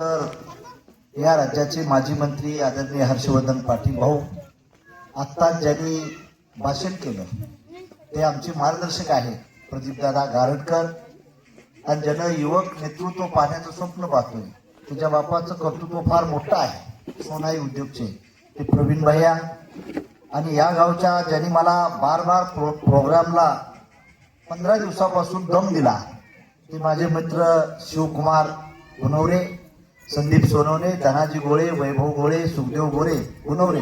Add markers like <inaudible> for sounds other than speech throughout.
तर या राज्याचे माजी मंत्री आदरणीय हर्षवर्धन पाटील भाऊ आत्ता ज्यांनी भाषण केलं ते आमचे मार्गदर्शक आहे प्रदीपदादा गारडकर आणि ज्यानं युवक नेतृत्व पाहण्याचं स्वप्न पाहतोय तुझ्या बापाचं कर्तृत्व फार मोठं आहे सोनाई उद्योगचे. ते प्रवीण भैया आणि या गावच्या ज्यांनी मला बार बार प्रो प्रोग्रामला पंधरा दिवसापासून दम दिला ते माझे मित्र शिवकुमार गुणवरे संदीप सोनवणे धनाजी गोळे वैभव गोळे सुखदेव गोरे गुणवरे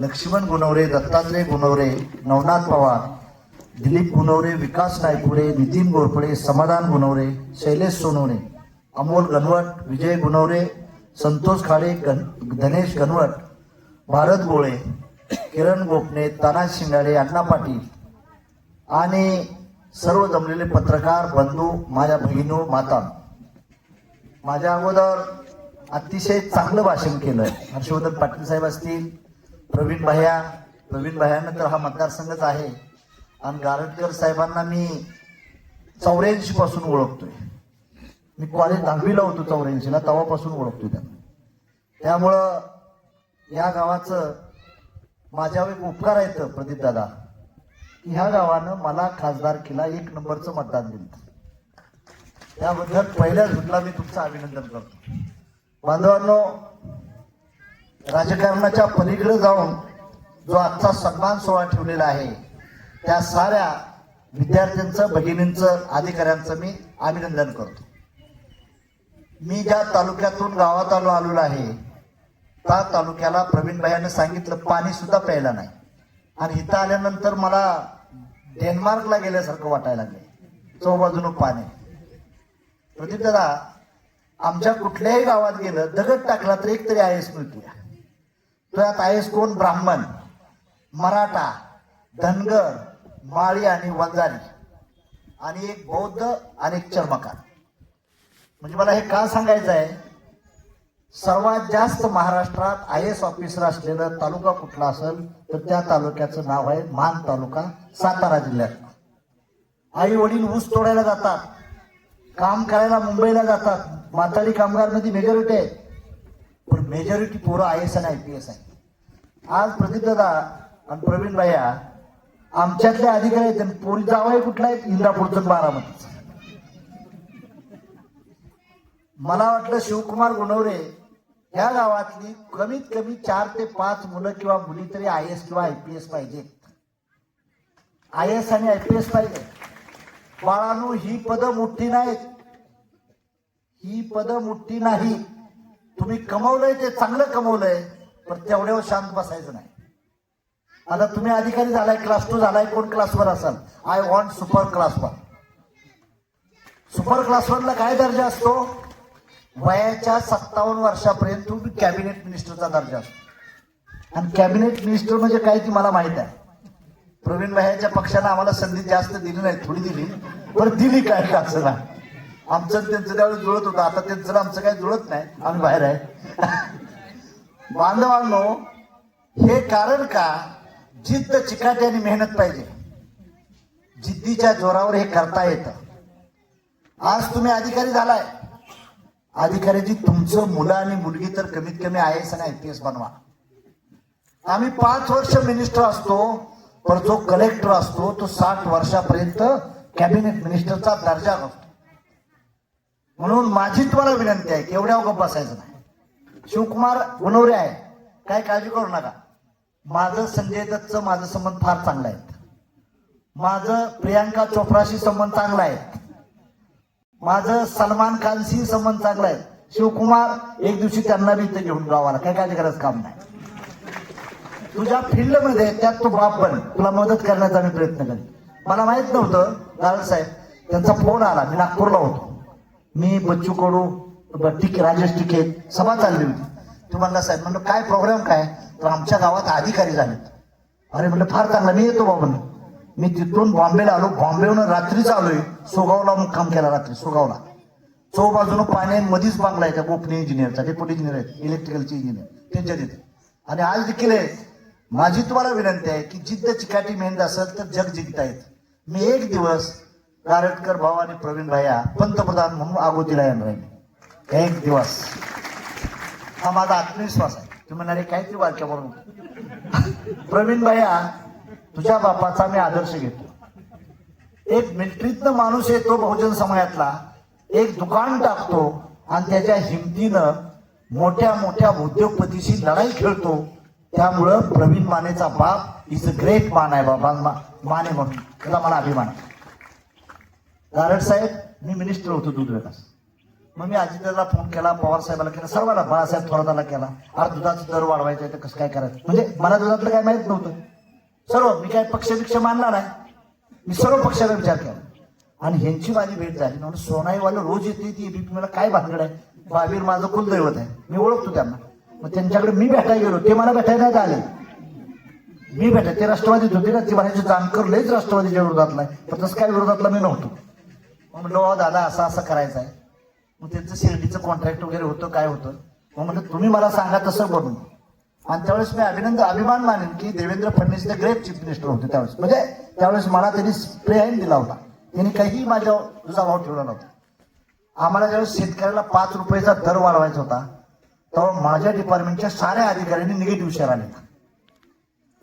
लक्ष्मण गुणवरे दत्तात्रय गुणवरे नवनाथ पवार दिलीप गुणवरे विकास नायपुडे नितीन गोरपडे समाधान गुणवरे शैलेश सोनवणे अमोल गणवट विजय गुणवरे संतोष खाडे गण धनेश गणवट भारत गोळे किरण गोपणे तानाज शिंगाडे अण्णा पाटील आणि सर्व जमलेले पत्रकार बंधू माझ्या बहिणू माता. माझ्या अगोदर अतिशय चांगलं भाषण केलं हर्षवर्धन पाटील साहेब असतील प्रवीण भया प्रवीण भायानं तर हा मतदारसंघच आहे. आणि गारटकर साहेबांना मी चौऱ्याऐंशी पासून ओळखतोय. मी कॉलेज दहावीला होतो चौऱ्याऐंशीला तेव्हापासून ओळखतोय त्यांना. त्यामुळं या गावाचं माझ्यावर एक उपकार आहेत प्रदीप दादा की ह्या गावानं मला खासदार केला एक नंबरचं मतदान दिलं. त्याबद्दल पहिल्याच भेटला मी तुमचं अभिनंदन करतो. बांधवांनो राजकारणाच्या पलीकडे जाऊन जो आजचा सन्मान सोहळा ठेवलेला आहे त्या साऱ्या विद्यार्थ्यांचं भगिनींचं अधिकाऱ्यांचं मी अभिनंदन करतो. मी ज्या तालुक्यातून गावात आलो आलेलो आहे त्या तालुक्याला प्रवीण भाईने सांगितलं पाणी सुद्धा प्यायला नाही. आणि इथं आल्यानंतर मला डेन्मार्कला गेल्यासारखं वाटायला लागले. चौबाजून पाणी. प्रदीप दादा आमच्या कुठल्याही गावात गेलं दगड टाकला तर एक तरी आय एस मिळतो त्यात आय एस कोण? ब्राह्मण मराठा धनगर माळी आणि वंजारी. आणि एक बौद्ध आणि एक चर्मकार. म्हणजे मला हे का सांगायचं आहे? सर्वात जास्त महाराष्ट्रात आय एस ऑफिसर असलेलं तालुका कुठला असेल तर त्या तालुक्याचं नाव आहे मान तालुका सातारा जिल्ह्यात. आई वडील ऊस तोडायला जातात. काम करायला मुंबईला जातात. माताडी कामगारमध्ये मेजॉरिटी आहे. पण मेजॉरिटी पोरं आय एस आणि आय पी एस आहे आज प्रदीप आणि प्रवीण भैया आमच्यातले अधिकारी आहेत. पोरी जावाय कुठला आहे? इंद्रापूरचं बारामतीचं. मला वाटलं शिवकुमार गुणवरे या गावातली कमीत कमी चार ते पाच मुलं किंवा मुली तरी आय एस किंवा आय पी एस पाहिजेत. आय एस आणि आय पी एस पाहिजे बाळानो ही पद मोठी नाहीत. ही पद मोठी नाही. तुम्ही कमवलंय ते चांगलं कमवलंय पण तेवढ्यावर शांत बसायचं नाही. आता तुम्ही अधिकारी झालाय क्लास टू झालाय कोण क्लास वर असाल? I want super class one super class वनला काय दर्जा असतो? वयाच्या सत्तावन्न वर्षापर्यंत तुम्ही कॅबिनेट मिनिस्टरचा दर्जा असतो. आणि कॅबिनेट मिनिस्टर म्हणजे काय ती मला माहीत आहे. प्रवीण भाईच्या पक्षानं आम्हाला संधी जास्त दिली नाही थोडी दिली. पण दिली काय का असं आमचं त्यांचं त्यावेळी जुळत होतं. आता त्यांचं आमचं काही जुळत नाही. आम्ही बाहेर आहे. <laughs> बांधवांनो हे कारण का? जिद्द चिकाटी आणि मेहनत पाहिजे. जिद्दीच्या जोरावर हे करता येतं. आज तुम्ही अधिकारी झालाय. अधिकाऱ्याची तुमचं मुलं आणि मुलगी तर कमीत कमी आय एस आणि आय पी एस बनवा. आम्ही पाच वर्ष मिनिस्टर असतो. पण जो कलेक्टर असतो तो साठ वर्षापर्यंत कॅबिनेट मिनिस्टरचा दर्जा नसतो. म्हणून माझी तुम्हाला विनंती आहे की एवढ्या गप्प बसायचं नाही. शिवकुमार गुणवरे आहे काय काळजी करू नका. माझं संजय दत्तचं माझं संबंध फार चांगला आहे माझं प्रियांका चोप्राशी संबंध चांगला आहे माझं सलमान खानशी संबंध चांगला आहे शिवकुमार एक दिवशी त्यांना बी इथे घेऊन गावाला काय काळजी करायचं काम नाही. तुझ्या फील्डमध्ये त्यात तू बाप बन. तुला मदत करण्याचा मी प्रयत्न करेन. मला माहीत नव्हतं दादा साहेब त्यांचा फोन आला. मी नागपूरला होतो. मी बच्चू कडू ब- टिके राजेश टिके सभा चालली होती. तू म्हणला साहेब म्हणलं काय प्रोग्राम काय? तर आमच्या गावात अधिकारी झालेत अरे म्हणलं फार चांगला. मी येतो बाबा मी तिथून बॉम्बेला आलो. बॉम्बेहून रात्रीच आलोय सोगावला मुक्काम केला रात्री सोगावला. चौबाजून पाणी मधीच बांगला आहे त्या गोपनीय इंजिनियरचा डेप्युटी इंजिनियर आहेत इलेक्ट्रिकलचे इंजिनियर त्यांच्या तिथे आणि आज देखील आहे माझी तुम्हाला विनंती आहे की जिद्द चिकाटी मेहनत असेल तर जग जिंकता येत मी एक दिवस गारटकर भाऊ आणि प्रवीण भाया पंतप्रधान म्हणून आगोतीला येणार आहे. एक दिवस. हा माझा आत्मविश्वास आहे. तुम्ही म्हणाले काहीतरी वाक्य म्हणून <laughs> प्रवीण भाया तुझ्या बापाचा मी आदर्श घेतो. एक मिलिटरीतनं माणूस येतो बहुजन समाजातला एक दुकान टाकतो आणि त्याच्या हिमतीनं मोठ्या मोठ्या उद्योगपतीशी लढाई खेळतो. त्यामुळं प्रवीण मानेचा बाप इज अ ग्रेट मान आहे बाबा. माने म्हणून. त्याला मला अभिमान आहे. गारड साहेब मी मिनिस्टर होतो दूध विकास मग मी अजितला फोन केला पवार साहेबाला केला सर्वांना बाळासाहेब थोराताला केला. अरे दुधाचा दर वाढवायचा आहे तर कसं काय करायचं? म्हणजे मला दुधातलं काय माहीत नव्हतं. सर्व मी काय पक्ष मानला नाही. मी सर्व पक्षाचा विचार केला. आणि ह्यांची माझी भेट झाली. म्हणून सोनाईवाला रोज येते ती एबीपी मला काय भानगड आहे? बाबीर माझं कुलदैवत आहे. मी ओळखतो त्यांना. मग त्यांच्याकडे मी भेटायला गेलो ते मला भेटायला नाही आले. मी भेटाय ते राष्ट्रवादीत होते ना ते म्हणायचे जानकर लयच राष्ट्रवादीच्या विरोधातला आहे पण तसं काय विरोधातला मी नव्हतो. मग म्हणलं दादा असं असं करायचं आहे. मग त्यांचं शिर्डीचं कॉन्ट्रॅक्ट वगैरे होतं काय होतं? मग म्हटलं तुम्ही मला सांगा तसं बनून आणि त्यावेळेस मी अभिनंदन अभिमान मानेन की देवेंद्र फडणवीस ते ग्रेट चीफ मिनिस्टर होते त्यावेळेस. म्हणजे त्यावेळेस मला त्यांनी स्प्रे दिला होता. त्यांनी काही माझ्या तुझा भाव ठेवला नव्हता. आम्हाला ज्यावेळेस शेतकऱ्याला पाच रुपयाचा दर वाढवायचा होता तेव्हा माझ्या डिपार्टमेंटच्या साऱ्या अधिकाऱ्यांनी निगेटिव्ह शेअर आले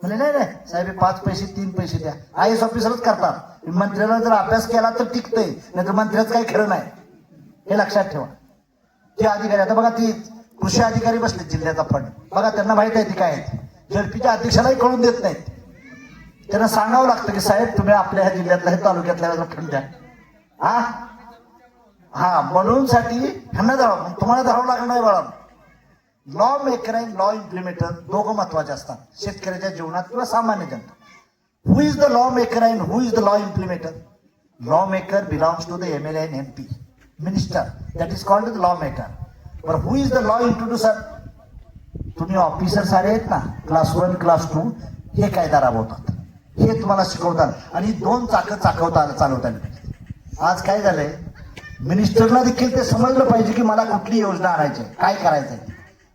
म्हणजे नाही नाही साहेब पाच पैसे तीन पैसे द्या. आय एस ऑफिसरच करतात. मंत्र्याला जर अभ्यास केला तर टिकतंय नाही तर मंत्र्याचं काही खरं नाही. हे लक्षात ठेवा. ते अधिकारी आता बघा ती कृषी अधिकारी बसले जिल्ह्याचा फंड. बघा त्यांना माहीत आहे ती काय झडपीच्या अध्यक्षालाही कळून देत नाहीत. त्यांना सांगावं लागतं की साहेब तुम्ही आपल्या ह्या जिल्ह्यातल्या हे तालुक्यातल्या फंड द्या. हा हा म्हणून साठी ह्यांना धरावं. तुम्हाला धरावं लागणार आहे बाळा. Law maker and law implementer दोघं महत्त्वाचे असतात. शेतकऱ्याच्या जीवनात किंवा सामान्य जनता. Who is the lawmaker and who is the law implementer lawmaker belongs to the M L N M P minister that is called the lawmaker बर who is the law introducer तुम्ही officer सारे आहेत ना? Class one class to हे कायदा राबवतात. हे तुम्हाला शिकवतात. आणि दोन चाकं चाकवता चालवता आज काय झालंय? मिनिस्टरला देखील ते समजलं पाहिजे की मला कुठली योजना आणायची आहे, काय करायचंय?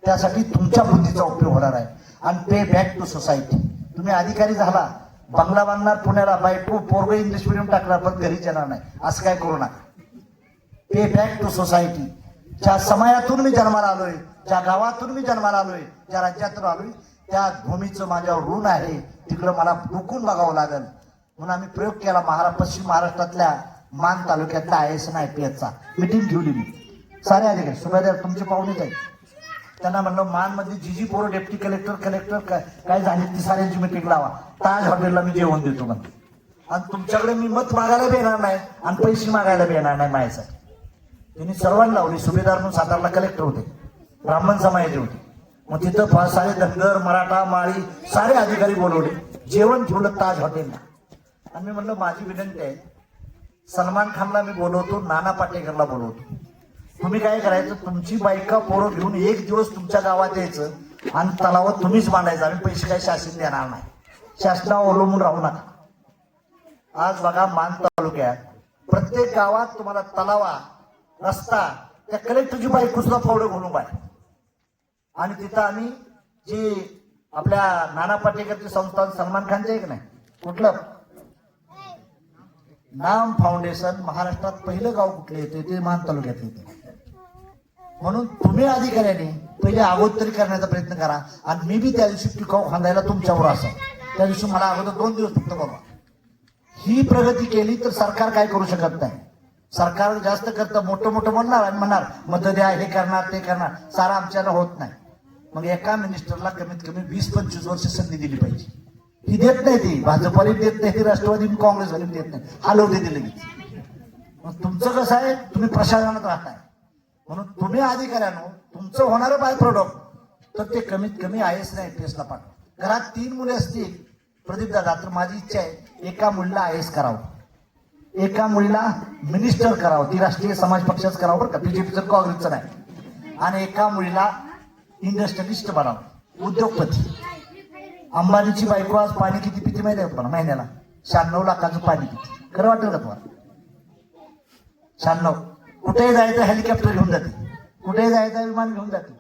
त्यासाठी तुमच्या बुद्धीचा उपयोग होणार आहे. आणि पे बॅक टू सोसायटी तुम्ही अधिकारी झाला. बंगला बांधणार पुण्याला. बायको पोरग इंग्लिश मिडियम टाकणार पण घरीच येणार नाही. असं काय करू नका. पे बॅक टू सोसायटी ज्या समाजातून मी जन्माला आलोय ज्या गावातून मी जन्माला आलोय ज्या राज्यातून आलोय त्या भूमीचं माझ्यावर ऋण आहे. तिकडं मला डुकून बघावं लागेल. म्हणून आम्ही प्रयोग केला महारा पश्चिम महाराष्ट्रातल्या मान तालुक्यातल्या I S N I P एसचा meeting ठेवली मी. सारे अधिकारी सुभेदार तुमचे पाहुणेच आहे त्यांना म्हणलं मानमध्ये जी जी पोरं डेप्टी कलेक्टर कलेक्टर काय काय झाली ती साऱ्यांची मिटिंग लावा. ताज हॉटेलला मी जेवण देतो म्हणते. आणि तुमच्याकडे मी मत मागायला येणार नाही आणि पैसे मागायला येणार नाही माझ्यासाठी. त्यांनी सर्वांना लावली. सुभेदार म्हणून सातारला कलेक्टर होते. ब्राह्मण समाजाचे होते. मग तिथं फार सारे धनगर मराठा माळी सारे अधिकारी बोलवले. जेवण ठेवलं ताज हॉटेलला आणि मी म्हणलं माझी विनंती आहे सलमान खानला मी बोलवतो नाना पाटेकरला बोलवतो. तुम्ही काय करायचं? तुमची बायका पोरं घेऊन एक दिवस तुमच्या गावात यायचं आणि तलावात तुम्हीच मांडायचं आम्ही पैसे काही शासन देणार नाही. शासनावर अवलंबून राहू नका. आज बघा मान तालुक्यात प्रत्येक गावात तुम्हाला तलावा रस्ता त्या कलेक्टरची बाईक सुद्धा फावडं घालून बाय आणि तिथं आम्ही जी आपल्या नाना पाटेकरची संस्था सलमान खानचे एक की नाही कुठलं? नाम फाउंडेशन महाराष्ट्रात पहिलं गाव कुठले येते ते मान तालुक्यात येते म्हणून तुम्ही अधिकाऱ्याने पहिले अगोदरी करण्याचा प्रयत्न करा. आणि मी बी त्या दिवशी टिकाऊ खांदायला तुमच्यावर असं त्या दिवशी मला अगोदर दोन दिवस फक्त बाबा ही प्रगती केली तर सरकार काय करू शकत नाही. सरकार जास्त करतं मोठं मोठं म्हणणार आणि म्हणणार मत द्या हे करणार ते करणार. सारा आमच्याला होत नाही. मग एका मिनिस्टरला कमीत कमी वीस पंचवीस वर्ष संधी दिली पाहिजे. ही देत नाही ती. भाजपवाली देत नाही ती राष्ट्रवादी काँग्रेसवाली देत नाही. हलवते ती लगेच. मग तुमचं कसं आहे? तुम्ही प्रशासनात राहताय. म्हणून तुम्ही अधिकाऱ्यानो तुमचं होणारं बाय प्रोडक्ट तर ते कमीत कमी आय एस नाही टेस्टला पाठव. घरात तीन मुले असतील प्रदीप दादा तर माझी इच्छा आहे एका मुलीला आय एस करावं. एका मुलीला मिनिस्टर करावं. ती राष्ट्रीय समाज पक्षाच करावं बरं का? बीजेपीचं काँग्रेसचं नाही. आणि एका मुलीला इंडस्ट्रियलिस्ट बनावं. उद्योगपती. अंबानीची बायको आज पाणी किती पिती माहिती आहे तुम्हाला? महिन्याला. शहाण्णव लाखाचं पाणी किती खरं वाटेल का तुम्हाला? शहाण्णव. कुठेही जायचं हेलिकॉप्टर घेऊन जाते. कुठेही जायचं विमान घेऊन जाते.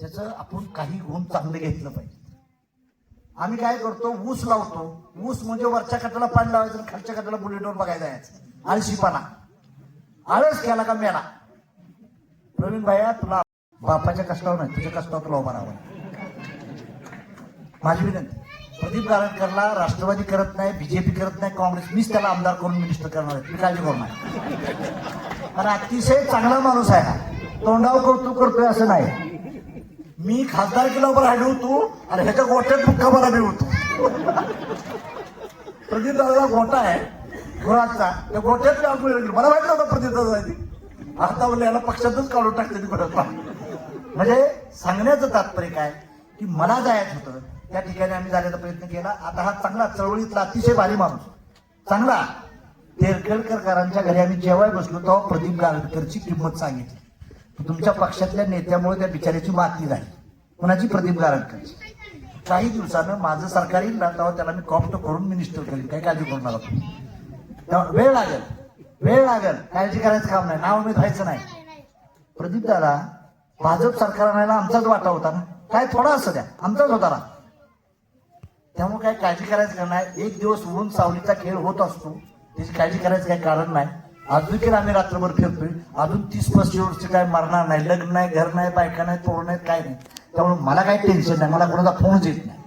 त्याचं आपण काही गुण चांगले घेतलं पाहिजे. आम्ही काय करतो ऊस लावतो. ऊस म्हणजे वरच्या कटाला पाणी लावायचं खालच्या कटाला बुलेटवर बघायला जायचं. आळशीपणा. आळस केला का मेला? प्रवीण भाया तुला बापाच्या कष्टावर नाही तुझ्या कष्टावर तुला उभा राहावा. माझी विनंती. प्रदीप गारटकरला राष्ट्रवादी करत नाही बीजेपी करत नाही काँग्रेस. मीच त्याला आमदार करून मिनिस्टर करणार आहे. मी काळजी करू आणि कारण अतिशय चांगला माणूस आहे हा. तोंडाव कौतुक करतोय असं नाही. मी खासदार केला उभं राहिलो होतो आणि ह्याच्या गोट्यात मुक्का मला मी होतो. प्रदीप दादाला गोटा आहे गुराचा त्या गोट्यात मी मला माहीत नव्हतं प्रदीप दादा आता बोलले याला पक्षातच काढून टाकते ती परत. म्हणजे सांगण्याचं तात्पर्य काय? की मला जायचं होतं त्या ठिकाणी आम्ही जाण्याचा प्रयत्न केला. आता हा चांगला चळवळीतला अतिशय भारी माणूस. चांगला. तेरखेडकरकरांच्या घरी आम्ही जेव्हा बसलो तेव्हा प्रदीप गारडकरची किंमत सांगितली. तुमच्या पक्षातल्या नेत्यामुळे त्या बिचाऱ्याची माती झाली. कुणाची? प्रदीप गारडकरची काही दिवसानं माझं सरकार येईल ना तेव्हा त्याला मी कॉप्ट करून मिनिस्टर करेन. काही काळजी करू नका तेव्हा वेळ लागेल. वेळ लागेल. काळजी करायचं काम नाही. नाव मी व्हायचं नाही. प्रदीप दादा भाजप सरकार आणायला आमचाच वाटा होता ना? काय थोडा असं द्या. आमचाच होता ना? त्यामुळे काय काळजी करायचं का नाही? एक दिवस ऊन सावलीचा खेळ होत असतो. त्याची काळजी करायचं काही कारण नाही. अजून देखील आम्ही रात्रभर फिरतोय अजून तीस पस्तीस वर्ष काय मरणार नाही. लग्न नाही घर नाही बायका नाही पोरं नाही काय नाही. त्यामुळे मला काही टेन्शन नाही. मला कोणाचा फोनच येत नाही.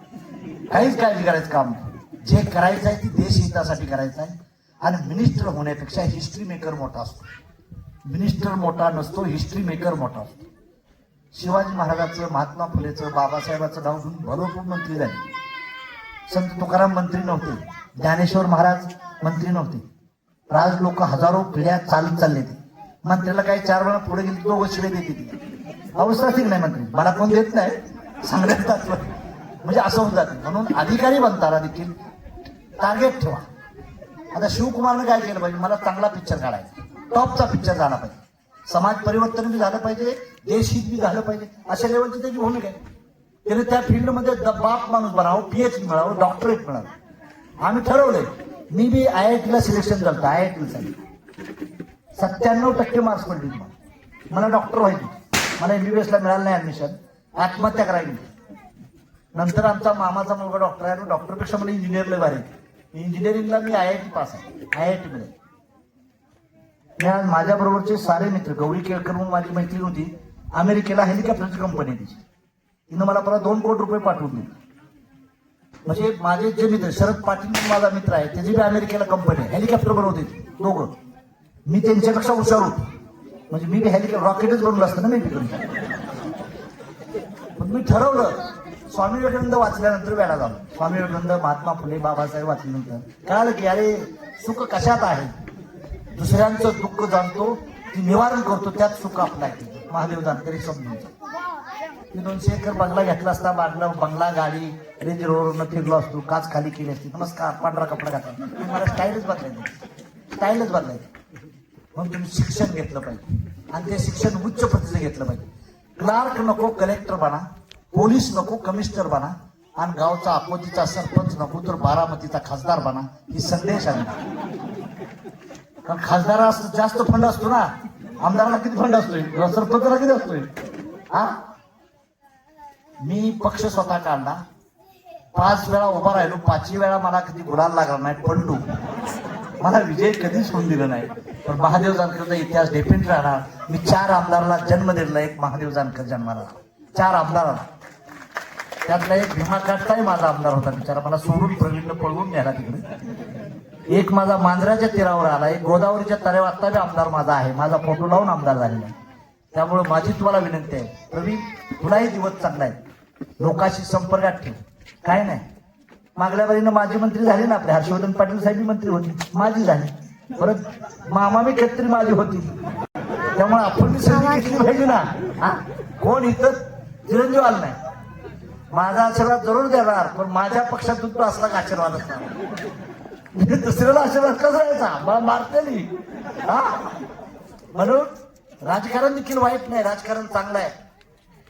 काहीच काळजी करायचं काम नाही. जे करायचं आहे ते देश हितासाठी करायचं आहे. आणि मिनिस्टर होण्यापेक्षा हिस्ट्री मेकर मोठा असतो. मिनिस्टर मोठा नसतो हिस्ट्री मेकर मोठा असतो. शिवाजी महाराजाचं महात्मा फुलेचं बाबासाहेबाचं नाव घेऊन भरपूर मंत्री झाले. संत तुकाराम मंत्री नव्हते. ज्ञानेश्वर महाराज मंत्री नव्हते. राज लोक हजारो पिढ्या चालत चालले ते. मंत्र्याला काही चार वेळा पुढे गेले दोघं शिडे देते ती अवस्था ठीक नाही मंत्री. मला कोण देत नाही. सांगण्यात म्हणजे असं होऊन जाते. म्हणून अधिकारी बनताना देखील. टार्गेट ठेवा. आता शिवकुमारनं काय केलं पाहिजे? मला चांगला पिक्चर काढायचा. टॉपचा पिक्चर झाला पाहिजे. समाज परिवर्तन बी झालं पाहिजे. देशहित बी झालं पाहिजे. अशा लेवलची त्याची भूमिका आहे. त्याने त्या फील्डमध्ये बाप माणूस बनावं पीएच मिळावं डॉक्टरेट मिळावं आम्ही ठरवलंय मी बी आय आय टीला सिलेक्शन झालं आय आय टी सत्त्याण्णव टक्के मार्क्स पडले मला मला डॉक्टर व्हायचे. मला एमबीबीएसला मिळालं नाही ऍडमिशन आत्महत्या करायची. नंतर आमचा मामाचा मुलगा डॉक्टर आहे डॉक्टरपेक्षा मला इंजिनियरला भारी इंजिनिअरिंगला मी आय आय टी पास आहे आय आय टीमध्ये मी आज माझ्याबरोबरचे सारे मित्र गौरी केळकर म्हणून माझी मैत्रीण होती अमेरिकेला हेलिकॉप्टरची कंपनी आहे तिची. तिनं मला परत दोन कोटी रुपये पाठवून दिले. म्हणजे माझे जे मित्र शरद पाटील माझा मित्र आहे त्याची बी अमेरिकेला कंपनी आहे. हेलिकॉप्टर बनवते दोघं. मी त्यांच्यापेक्षा हुशार होतो. म्हणजे मी बी हेलिकॉप्टर रॉकेटच बनवलं असतं ना मी तिकडे पण मी ठरवलं स्वामी विवेकानंद वाचल्यानंतर वेळा झालो. स्वामी विवेकानंद महात्मा फुले बाबासाहेब वाचल्यानंतर. कळालं की अरे सुख कशात आहे? दुसऱ्यांचं दुःख जाणतो ती निवारण करतो त्यात सुख आपलं आहे. महादेव जानकरी समजून. ती दोनशे एकर बंगला घेतला असता बांगला बंगला गाडी रेंज रोवरनं फिरलो असतो काच खाली केली असती. नमस्कार पांढरा कपडा घातला तुम्हाला मला स्टाईलच बदलायची स्टाईलच बदलायची म्हणून तुम्ही शिक्षण घेतलं पाहिजे. आणि ते शिक्षण उच्च पद्धतीचं घेतलं पाहिजे. क्लार्क नको कलेक्टर बना. पोलीस नको कमिशनर बना. आणि गावचा अकोतीचा सरपंच नको तर बारामतीचा खासदार बना. ही संदेश आहे. कारण खासदारा जास्त फंड असतो ना. आमदाराला किती फंड असतोय? सरपंचाला किती असतोय? हा? मी पक्ष स्वतः काढला. पाच वेळा उभा राहिलो पाचही वेळा मला कधी गुलाल लागला नाही पडलो मला विजय कधीच होऊन दिला नाही. पण महादेव जानकरचा इतिहास डेफिनेट राहणार. मी चार आमदाराला जन्म दिला एक महादेव जानकर जन्माला. चार आमदाराला. त्यातला एक भीमा काटताही माझा आमदार होता बिचारा. मला सोडून प्रवीण पळवून न्याला तिकडे. एक माझा मांजराच्या तीरावर आला. एक गोदावरीच्या तऱ्यावर आत्ता बी आमदार माझा आहे. माझा फोटो लावून आमदार झालेला आहे. त्यामुळे माझी तुम्हाला विनंती आहे प्रवीण तुलाही दिवस चांगला आहे. लोकांशी संपर्कात ठेव. काय नाही. मागल्या बारीनं माजी मंत्री झाले ना आपले हर्षवर्धन पाटील साहेब मंत्री होती. माझी झाली. परत मामा मी खत्री माझी होती. त्यामुळे आपण घेतली पाहिजे ना. हा? कोण इथं चिरंजीव आला नाही. माझा आशीर्वाद जरूर देणार पण माझ्या पक्षातून तो असला का आशीर्वाद असणार? दुसऱ्याला आशीर्वाद कसा द्यायचा? मला मारते हा? म्हणून राजकारण देखील वाईट नाही राजकारण चांगलं आहे.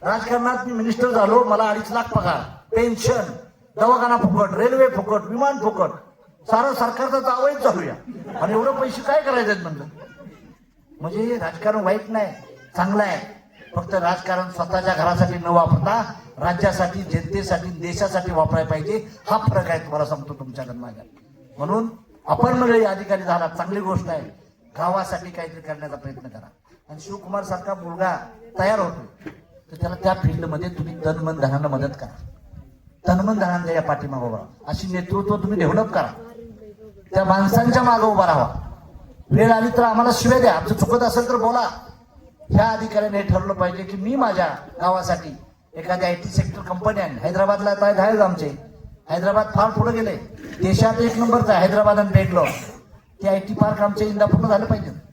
राजकारणात मी मिनिस्टर झालो मला अडीच लाख पगार पेन्शन दवाखाना फुकट रेल्वे फुकट विमान फुकट. सारं सरकारचा जावळीच चालूया आणि एवढं पैसे काय करायचे आहेत म्हणलं? म्हणजे राजकारण वाईट नाही चांगलं आहे. फक्त राजकारण स्वतःच्या घरासाठी न वापरता राज्यासाठी जनतेसाठी देशासाठी वापरायला पाहिजे. हा फरक आहे तुम्हाला सांगतो तुमच्याकडून माझ्या. म्हणून आपण मंडळी अधिकारी झाला चांगली गोष्ट आहे. गावासाठी काहीतरी करण्याचा प्रयत्न करा. आणि शिवकुमार सारखा मुलगा तयार होतो. तर त्याला त्या फील्डमध्ये तुम्ही तनमन धनानं मदत करा. तनमन धनानं या पाठीमागं उभा अशी नेतृत्व तुम्ही डेव्हलप करा. त्या माणसांच्या मागं उभा राहा. वेळ आली तर आम्हाला शिव्या द्या. आमचं चुकत असेल तर बोला. ह्या अधिकाऱ्याने ठरलं ठरवलं पाहिजे की मी माझ्या गावासाठी एखाद्या आय टी सेक्टर कंपनी आणि हैदराबादला आता आहेत आमचे. हैदराबाद फार पुढे गेले. देशात एक नंबरचा आहे हैदराबाद आणि बेंगलोर. ते आय टी पार्क आमच्या इंदापूरनं झालं पाहिजे.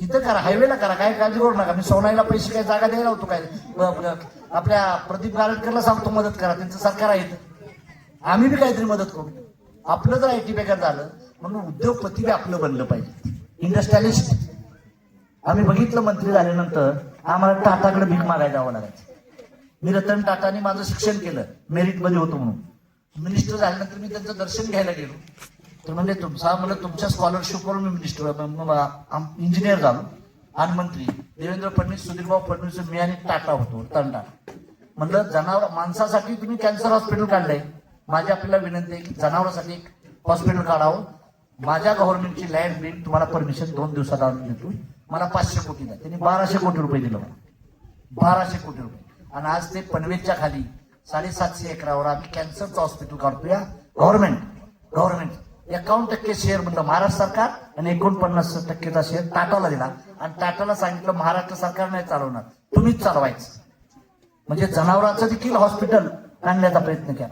तिथं करा हायवेला करा काय काळजी करू नका. मी सोनाईला पैसे काय जागा द्यायला होतो काय? आपल्या प्रदीप गारटकरला सांगतो मदत करा. त्यांचं सरकार आहे आम्ही बी काहीतरी मदत करू. आपलं जर आय टी बेकार झालं म्हणून उद्योगपती बी आपलं बनलं पाहिजे. इंडस्ट्रियलिस्ट आम्ही बघितलं मंत्री झाल्यानंतर आम्हाला टाटाकडे भीक मागायला जावं लागायचं. मी रतन टाटाने माझं शिक्षण केलं मेरिटमध्ये होतो म्हणून. मिनिस्टर झाल्यानंतर मी त्यांचं दर्शन घ्यायला गेलो. तर म्हणजे तुमचा मला तुमच्या स्कॉलरशिपवर मी मिनिस्टर इंजिनियर झालो आणि मंत्री देवेंद्र फडणवीस सुधीरभाऊ फडणवीस मी आणि टाटा होतो तंडा म्हणलं जनावर माणसासाठी तुम्ही कॅन्सर हॉस्पिटल काढलंय. माझी आपल्याला विनंती आहे की जनावरांसाठी एक हॉस्पिटल काढावं. माझ्या गव्हर्नमेंटची लँड बिल तुम्हाला परमिशन दोन दिवसात आणून देतो. मला पाचशे कोटी द्या. त्यांनी बाराशे कोटी रुपये दिलं मला. बाराशे कोटी रुपये. आणि आज ते पनवेलच्या खाली साडेसातशे एकरावर आम्ही कॅन्सरचं हॉस्पिटल काढतोया. गव्हर्नमेंट गव्हर्नमेंट एकावन्न टक्के शेअर म्हणलं महाराष्ट्र सरकार आणि एकोणपन्नास टक्केचा शेअर टाटाला दिला. आणि टाटाला सांगितलं महाराष्ट्र सरकार नाही चालवणार तुम्हीच चालवायचं. म्हणजे जनावरांचं देखील हॉस्पिटल आणण्याचा प्रयत्न केला.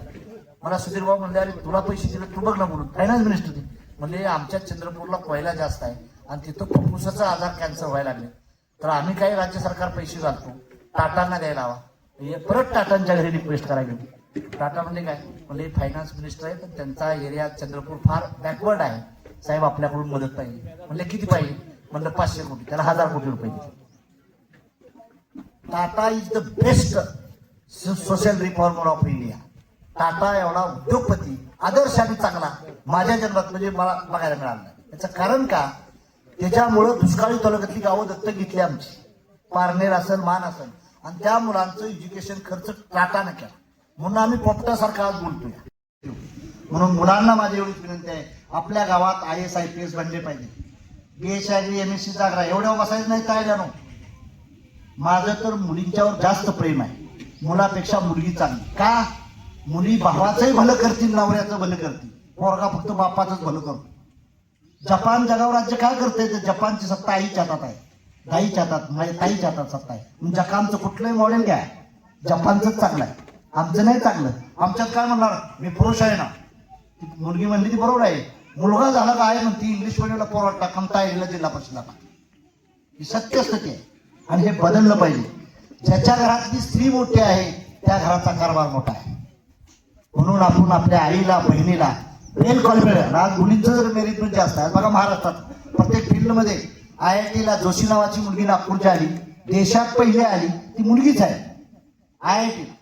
मला सुधीर भाऊ म्हणले अरे तुला पैसे दिले तू बघ ना म्हणून फायनान्स मिनिस्टर ते म्हणजे आमच्या चंद्रपूरला कोयला जास्त आहे आणि तिथं फुफ्फुसाचा आजार कॅन्सर व्हायला लागले. तर आम्ही काही राज्य सरकार पैसे घालतो. टाटांना द्यायला हवा. हे परत टाटांच्या घरी रिक्वेस्ट करायला गेली. टाटा म्हणजे काय? म्हणजे फायनान्स मिनिस्टर आहे पण त्यांचा एरिया चंद्रपूर फार बॅकवर्ड आहे. साहेब आपल्याकडून मदत पाहिजे. म्हणले किती पाहिजे? म्हणलं पाचशे कोटी. त्याला हजार कोटी रुपये Tata is the best social reformer of India Tata एवढा उद्योगपती आदर्श आणि चांगला. माझ्या जन्मात म्हणजे मला बघायला मिळाला नाही. त्याचं कारण का? त्याच्यामुळं दुष्काळी तालुक्यातली गावं दत्तक घेतली आमची. पारनेर असेल मान असेल आणि त्या मुलांचं एज्युकेशन खर्च टाटानं केला. म्हणून आम्ही पोपटासारखा आज बोलतोय. म्हणून मुलांना माझी एवढीच विनंती आहे. आपल्या गावात I S I P S बनले पाहिजे. B S I M S C जागरा एवढ्या बसायचं नाही काय जाणो माझं तर मुलींच्यावर जास्त प्रेम आहे. मुलापेक्षा मुलगी चांगली. का? मुली भावाचंही भलं करतील नवऱ्याचं भलं करतील. पोरगा फक्त बापाचंच भलं करतो जपान जगावर राज्य काय करते तर जपानची सत्ता आईच्या हातात आहे. दाईच्या हातात म्हणजे ताईच्या हातात सत्ता आहे. मग जपानचं कुठलंही मॉडेल घ्या. जपानचंच चांगलं आहे. आमचं नाही चांगलं. आमच्यात काय म्हणणार? मी पुरुष आहे ना. ती मुलगी म्हणली ती बरोबर आहे. मुलगा झाला का आहे म्हणती इंग्लिश मिडियमला पोराट टाका ताईला जिल्हा परिषदला ही सत्य सत्यस्थिती आहे. आणि हे बदललं पाहिजे. ज्याच्या घरातली स्त्री मोठी आहे त्या घराचा कारभार मोठा आहे. म्हणून आपण आपल्या आईला बहिणीला वेल कॉन्फिडन्स आज मुलींचं जर मेरिट म्हणजे असतं बघा महाराष्ट्रात प्रत्येक फील्डमध्ये आय आय टीला जोशी नावाची मुलगी नागपूरची आली. देशात पहिली आली. ती मुलगीच आहे. I I T.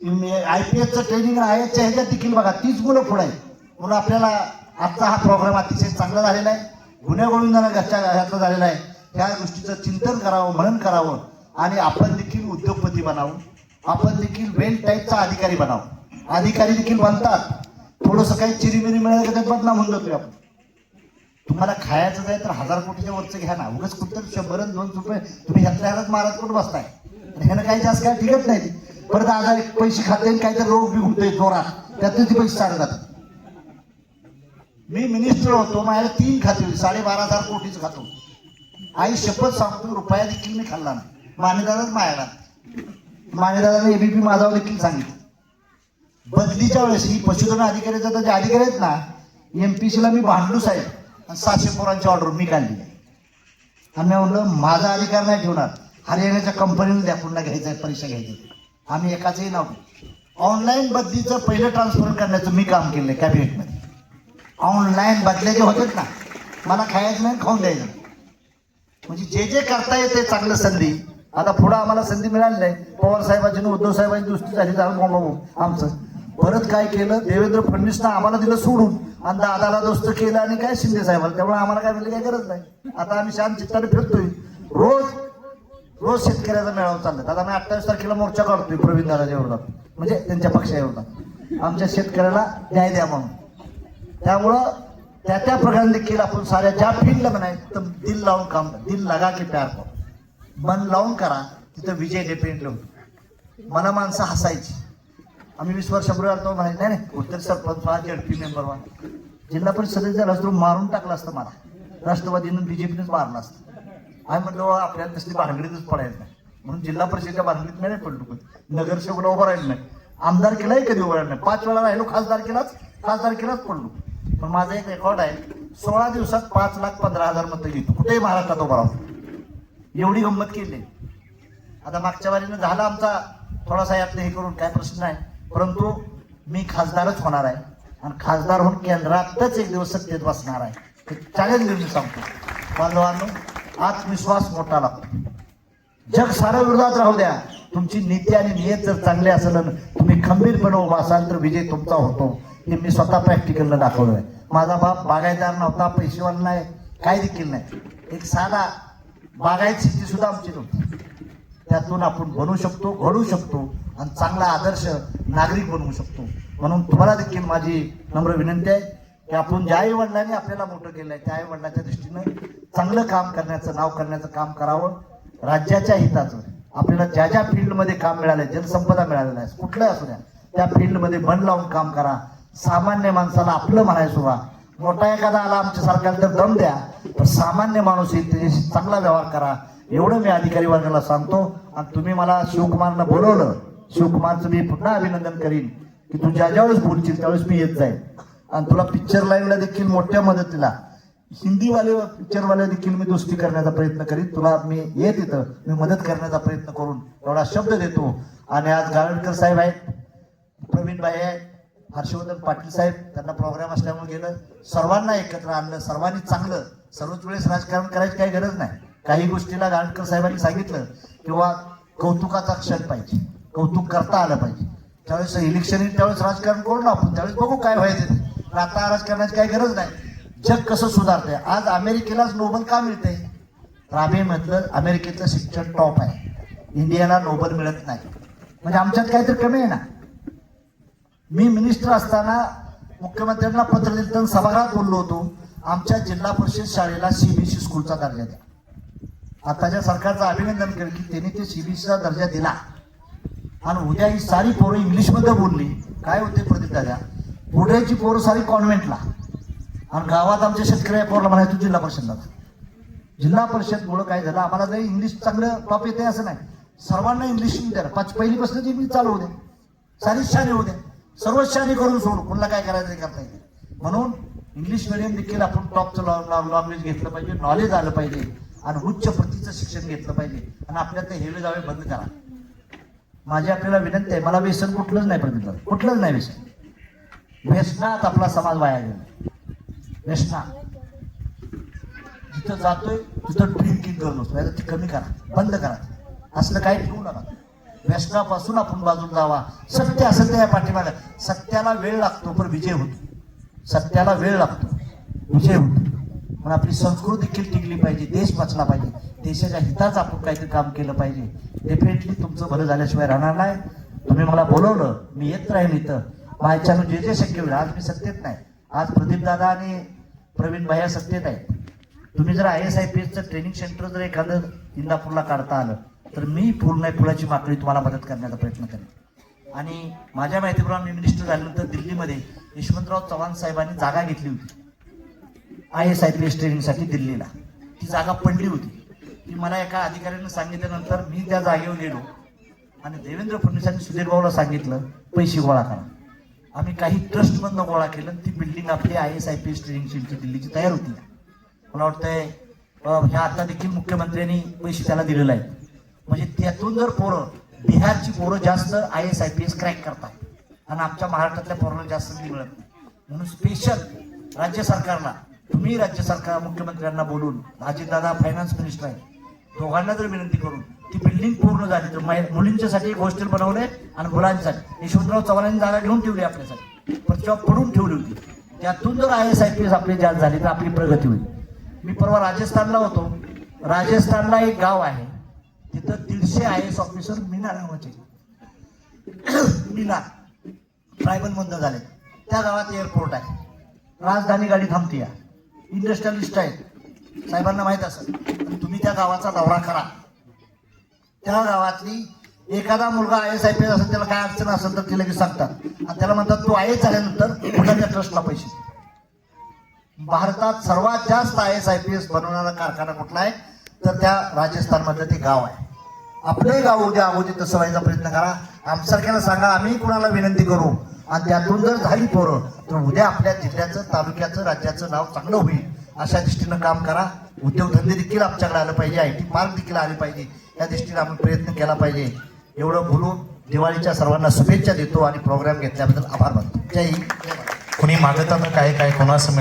I P एसचं ट्रेनिंग आय एसच्या ह्याच्यात देखील बघा तीच मुलं पुढे आहेत. म्हणून आपल्याला आजचा हा प्रोग्राम अतिशय चांगला झालेला आहे. गुन्हेगोविंदानं घरच्या घरातला झालेला आहे. ह्या गोष्टीचं चिंतन करावं म्हणून करावं आणि आपण देखील उद्योगपती बनावं. आपण देखील वेल टाईपचा अधिकारी बनावं. अधिकारी देखील बनतात. थोडंसं काही चिरीमिरी मिळालं की त्यात बदनाम होऊन जातोय आपण. तुम्हाला खायचं जाय तर हजार कोटीच्या वरचं घ्या ना. उगाच कुठं शंभर आणि दोन रुपये तुम्ही ह्यातल्या ह्यात महाराज करून बसताय? आणि ह्यानं काही जास्त काय टिकत नाही. परत आजार पैसे खाते आणि काहीतरी रोग बी होतोय जोरात. त्यातून ते पैसे चालत जातात मी मिनिस्टर होतो माझ्याला तीन खाते होती साडेबारा हजार कोटीचं खातो आई शपथ सांगतो रुपया देखील मी खाल्ला नाही. मानेदादाच मायाला. मानेदादाने एबीपी माझावर देखील सांगितलं. बदलीच्या वेळेस ही पशुधन अधिकाऱ्याचा जे अधिकारी आहेत ना एम पी सीला मी भांडलो साहेब. आणि सातशे पोरांची ऑर्डर मी काढली. आम्ही म्हणलं माझा अधिकार नाही ठेवणार. हरियाणाच्या कंपनीने द्या पुन्हा घ्यायचा आहे परीक्षा घ्यायची आम्ही एकाचंही नाव ऑनलाईन बदलीचं पहिलं ट्रान्सफर करण्याचं मी काम केलंय कॅबिनेटमध्ये ऑनलाईन बदल्याचे जे होतेत ना मला खायचं नाही खाऊन द्यायचं म्हणजे जे जे करता येते चांगलं संधी आता पुढं आम्हाला संधी मिळाली नाही. पवार साहेबांची आणि उद्धव साहेबांची दुसरी झाली जाऊन भाऊ आमचं. परत काय केलं? देवेंद्र फडणवीसनं आम्हाला दिलं सोडून. आणि दादाला दोस्त केलं आणि काय शिंदे साहेबाला? त्यामुळे आम्हाला काय मिळलं काय गरज नाही. आता आम्ही शांत चित्ताने फिरतोय. रोज रोज शेतकऱ्याचा मेळावा चाललाय. आता आम्ही अठ्ठावीस तारखेला मोर्चा काढतोय प्रवीण दादाच्या विरोधात म्हणजे त्यांच्या पक्षाविरोधात आमच्या शेतकऱ्याला न्याय द्या म्हणून. त्यामुळं त्या त्या प्रकारे देखील आपण साऱ्या ज्या फील्डला नाही तर दिल लावून काम दिल लगा की प्यार पाहू मन लावून करा तिथं विजय डेपेंड होतो. मला माणसं हसायची. आम्ही वीस वर्षापूर्वी आलो म्हणायचं नाही नाही उत्तर सरपंच व्हा झडपी मेंबर व्हा. जिल्हा परिषदेचा झाला मारून टाकलं असतं मला. राष्ट्रवादीनं बीजेपीनेच मारलं असतं. आम्ही म्हणलो आपल्याला तसली भानगडीतच पडायचं नाही. म्हणून जिल्हा परिषदेच्या भानगडीत मी नाही पडलो कधी. नगरसेवकला उभं राहिलं नाही. आमदार केलाही कधी उभं राहिलं नाही. पाच वेळा राहिलो खासदार केलाच खासदार केलाच पडलो. पण माझा एक रेकॉर्ड आहे सोळा दिवसात पाच लाख पंधरा हजार मतं घेतो. कुठेही महाराष्ट्रात उभा राहतो एवढी गंमत केली. आता मागच्या वारीनं झाला आमचा थोडासा यातलं हे करून काय प्रश्न नाही. परंतु मी खासदारच होणार आहे. आणि खासदार होऊन केंद्रातच एक दिवस सत्तेत बसणार आहे. हे चॅलेंज घेऊन सांगतो. बांधवांनो आत्मविश्वास मोठा लागतो. जग साऱ्या विरोधात राहू द्या. तुमची नीती आणि नियत जर चांगली असेल तुम्ही खंबीरपणे उभा असाल तर विजय तुमचा होतो. हे मी स्वतः प्रॅक्टिकलनं दाखवलोय माझा बाप बागायतदार नव्हता पैसेवाला नाही काय देखील नाही. एक साधा बागायत शेती सुद्धा आमची नव्हती. त्यातून आपण बनवू शकतो घडू शकतो आणि चांगला आदर्श नागरिक बनवू शकतो. म्हणून तुम्हाला देखील माझी नम्र विनंती आहे. की आपण ज्या आई वडिलांनी आपल्याला मोठं केलं आहे त्या आई वडिलांच्या दृष्टीनं चांगलं काम करण्याचं नाव करण्याचं काम करावं राज्याच्या हिताचं. आपल्याला ज्या ज्या फील्डमध्ये काम मिळालंय जलसंपदा मिळालेला आहे कुठलं असू द्या त्या फील्डमध्ये मन लावून काम करा. सामान्य माणसाला आपलं म्हणायचं व्हा मोठा एखादा आला आमच्या सरकारला तर दम द्या पण सामान्य माणूस येईल त्याच्याशी चांगला व्यवहार करा. एवढं मी अधिकारी वर्गाला सांगतो आणि तुम्ही मला शिवकुमारनं बोलवलं. शिवकुमारचं मी पुन्हा अभिनंदन करीन की तू ज्या ज्यावेळेस बोलशील त्यावेळेस मी येत जाईल आणि तुला पिक्चर लाईनला देखील मोठ्या मदतीला. हिंदीवाले पिक्चरवाले देखील मी दोस्ती करण्याचा प्रयत्न करीत तुला मी येत इथं मी मदत करण्याचा प्रयत्न करून एवढा शब्द देतो. आणि आज गाळणकर साहेब आहेत प्रवीण भाई आहेत हर्षवर्धन पाटील साहेब त्यांना प्रोग्राम असल्यामुळे गेलं. सर्वांना एकत्र आणलं सर्वांनी चांगलं सर्वच वेळेस राजकारण करायची काही गरज नाही. काही गोष्टीला गाळणकर साहेबांनी सांगितलं किंवा कौतुकाचा क्षण पाहिजे कौतुक करता आलं पाहिजे. त्यावेळेस इलेक्शन येईल त्यावेळेस राजकारण करू ना आपण त्यावेळेस बघू काय व्हायचं ते. आता करण्याची काही गरज नाही. जग कसं सुधारतंय? आज अमेरिकेलाच नोबल का मिळते तर म्हटलं अमेरिकेचं शिक्षण टॉप आहे. इंडियाला नोबल मिळत नाही. म्हणजे आमच्यात काहीतरी कमी आहे ना? मी मिनिस्टर असताना मुख्यमंत्र्यांना पत्र दिलं तर सभागृहात बोललो होतो. आमच्या जिल्हा परिषद शाळेला सीबीएसई स्कूलचा दर्जा द्या. आताच्या सरकारचं अभिनंदन करेल की त्यांनी ते सीबीएसईचा दर्जा दिला. आणि उद्या ही सारी पोरं इंग्लिशमध्ये बोलली. काय होते प्रदीप दादा? पुढेची पोरं सारी कॉन्व्हेंटला. आणि गावात आमच्या शेतकऱ्या पोरला म्हणायचो जिल्हा परिषदला. जिल्हा परिषदमुळं काय झालं? आम्हाला जरी इंग्लिश चांगलं टॉप येते असं नाही. सर्वांना इंग्लिश द्या. पाच पहिलीपासून इंग्लिश चालू होते सारीच शाणे होऊ द्या. सर्वच शाणे करून सोडू. कोणाला काय करायचं करता येईल. म्हणून इंग्लिश मिडियम देखील आपण टॉपचं लँग्वेज घेतलं पाहिजे नॉलेज आलं पाहिजे आणि उच्च प्रतीचं शिक्षण घेतलं पाहिजे आणि आपल्यात हेवे जावे बंद करा. माझी आपल्याला विनंती आहे मला व्यसन कुठलंच नाही प्रतिकार कुठलंच नाही व्यसन. व्यसनात आपला समाज वाया गेला. व्यसना जिथं जातोय तिथं ड्रिंकिंग करू नसतो याचं ते कमी करा बंद करा. असलं काही ठेवू नका. व्यसनापासून आपण बाजून जावा. सत्य असं त्या पाठीमागे. सत्याला वेळ लागतो पण विजय होतो. सत्याला वेळ लागतो विजय होतो. पण आपली संस्कृती देखील टिकली पाहिजे देश वाचला पाहिजे. देशाच्या हिताचं आपण काहीतरी काम केलं पाहिजे. डेफिनेटली तुमचं भलं झाल्याशिवाय राहणार नाही. तुम्ही मला बोलवलं मी येत राहीन इथं. माझ्यानं जे जे शक्य होईल आज मी सत्तेत नाही. आज प्रदीप दादा आणि प्रवीण भाया सत्तेत आहेत. तुम्ही जर आय एस आय पी एसचं ट्रेनिंग सेंटर जर एखादं इंदापूरला काढता आलं तर मी फुल नाही फुलाची माकडी तुम्हाला मदत करण्याचा प्रयत्न करेन. आणि माझ्या माहितीप्रमाणे मी मिनिस्टर झाल्यानंतर दिल्लीमध्ये यशवंतराव चव्हाण साहेबांनी जागा घेतली होती. I S I P S ट्रेनिंगसाठी दिल्लीला. ती जागा पडली होती. ती मला एका अधिकाऱ्यानं सांगितल्यानंतर मी त्या जागेवर गेलो आणि देवेंद्र फडणवीसांनी सुधीर भाऊला सांगितलं पैसे गोळा करा. आम्ही काही ट्रस्टमधनं गोळा केलं ती बिल्डिंग आपली I S I P S training centre दिल्लीची तयार होती. मला वाटतंय ह्या आता देखील मुख्यमंत्र्यांनी पैसे त्याला दिलेले आहेत. म्हणजे त्यातून जर पोरं बिहारची पोरं जास्त I S I P S crack करतात आणि आमच्या महाराष्ट्रातल्या पोरांना जास्त संधी मिळत नाही. म्हणून स्पेशल राज्य सरकारला तुम्ही राज्य सरकार मुख्यमंत्र्यांना बोलून अजितदादा फायनान्स मिनिस्टर आहे दोघांना जर विनंती करून ती बिल्डिंग पूर्ण झाली तर मुलींच्यासाठी एक हॉस्टेल बनवलंय आणि मुलांसाठी. यशवंतराव चव्हाणांनी जागा घेऊन ठेवली आपल्यासाठी. पण जॉब पडून ठेवली होती. त्यातून जर I S I P S आपली जास्त झाली तर आपली प्रगती होईल. मी परवा राजस्थानला होतो. राजस्थानला एक गाव आहे. तिथं दीडशे आय एस ऑफिसर मीना नावाचे. <coughs> मीना ट्रायबल बंद झाले. त्या गावात एअरपोर्ट आहे. राजधानी गाडी थांबते इंडस्ट्रियलिस्ट आहे. साहेबांना माहीत असेल. त्या गावाचा दौरा करा त्या गावातली एखादा मुलगा I S I P S असेल त्याला काय अडचण असेल तर ते लगेच सांगतात. आणि त्याला म्हणतात तू आय एस झाल्यानंतर पुन्हा त्या ट्रस्टला पैसे भारतात सर्वात जास्त I S I P S बनवणारा कारखाना कुठला आहे? तर त्या राजस्थानमधलं ते गाव आहे. आपले गाव उद्या अगोदर तसं व्हायचा प्रयत्न करा. आमसारख्याला सांगा आम्ही कुणाला विनंती करू? आणि त्यातून जर झाली पोरं तर उद्या आपल्या जिल्ह्याचं तालुक्याचं राज्याचं नाव चांगलं होईल. अशा दृष्टीनं काम करा. उद्योगधंदे देखील आमच्याकडे आलं पाहिजे. आय टी पार्क देखील आले पाहिजे. या दृष्टीने आपण प्रयत्न केला पाहिजे. एवढं बोलून दिवाळीच्या सर्वांना शुभेच्छा देतो आणि प्रोग्राम घेतल्याबद्दल आभार मानतो. जय हिंद. जय कुणी मागत काय काय कोणासमोर